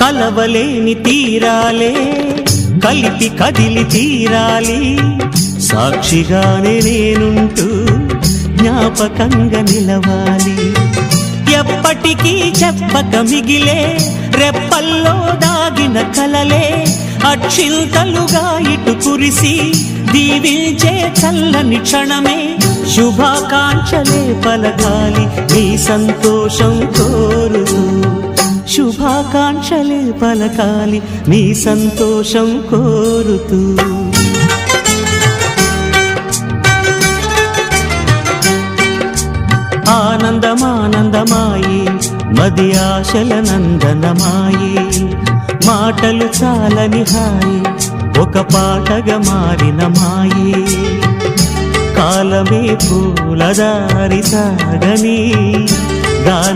కలవలేని తీరాలే కలిపి కదిలి తీరాలి. సాక్షిగానే నేనుంటూ జ్ఞాపకంగా నిలవాలి. ఎప్పటికీ చెప్పక మిగిలే రెప్పల్లో దాగిన కలలే అక్షింతలుగా ఇటు కురిసి దీవించే చల్లని క్షణమే శుభాకాంక్షలే పలకాలి. నీ సంతోషంతో శుభాకాంక్షలే పలకాలి మీ సంతోషం కోరుతూ. ఆనందమానందమాయి మది ఆశల నందనమాయి. మాటలు చాలని హాయి ఒక పాటగా మారిన మాయి. కాలమే పూలదారి సాగని గాన